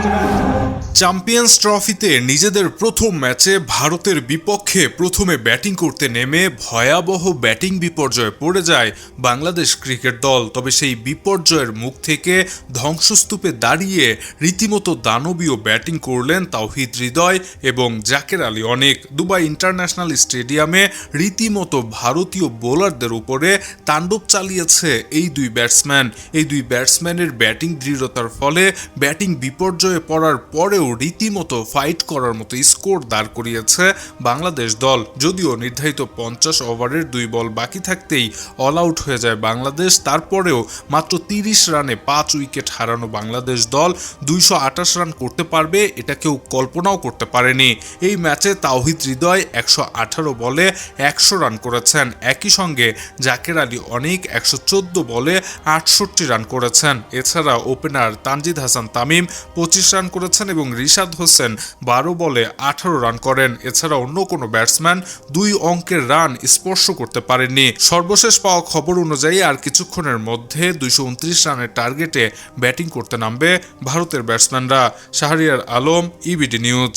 Mr. Matthews. Champions ট্রফিতে নিজেদের প্রথম ম্যাচে ভারতের বিপক্ষে প্রথমে ব্যাটিং করতে নেমে ভয়াবহ ব্যাটিং বিপর্যয়ে পড়ে যায় বাংলাদেশ ক্রিকেট দল। তবে সেই বিপর্যয়ের মুখ থেকে ধ্বংসস্তূপে দাঁড়িয়ে রীতিমতো দানবীয় ব্যাটিং করলেন তাওহিদ হৃদয় এবং জাকের আলী অনেক। দুবাই ইন্টারন্যাশনাল স্টেডিয়ামে রীতিমতো ভারতীয় বোলারদের উপরে তাণ্ডব চালিয়েছে এই দুই ব্যাটসম্যান। এই দুই ব্যাটসম্যানের ব্যাটিং দৃঢ়তার ফলে ব্যাটিং বিপর্যয়ে পড়ার পরেও রীতিমতো ফাইট করার মতো স্কোর দাঁড় করিয়েছে বাংলাদেশ দল। যদিও নির্ধারিত পঞ্চাশ ওভারের দুই বল বাকি থাকতেই অল আউট হয়ে যায় বাংলাদেশ। তারপরেও মাত্র তিরিশ রানে পাঁচ উইকেট হারানো বাংলাদেশ দল দুইশো আঠাশ রান করতে পারবে, এটা কেউ কল্পনাও করতে পারেনি। এই ম্যাচে তাওহিদ হৃদয় একশো আঠারো বলে একশো রান করেছেন। একই সঙ্গে জাকের আলী অনেক একশো চোদ্দ বলে আটষট্টি রান করেছেন। এছাড়া ওপেনার তানজিদ হাসান তামিম পঁচিশ রান করেছেন এবং রিশাদ হোসেন বারো বলে আঠারো রান করেন। এছাড়া অন্য কোনো ব্যাটসম্যান দুই অঙ্কের রান স্পর্শ করতে পারেননি। সর্বশেষ পাওয়া খবর অনুযায়ী আর কিছুক্ষণের মধ্যে দুইশো উনত্রিশ রানের টার্গেটে ব্যাটিং করতে নামবে ভারতের ব্যাটসম্যানরা। শাহরিয়ার আলম ইবিডি নিউজ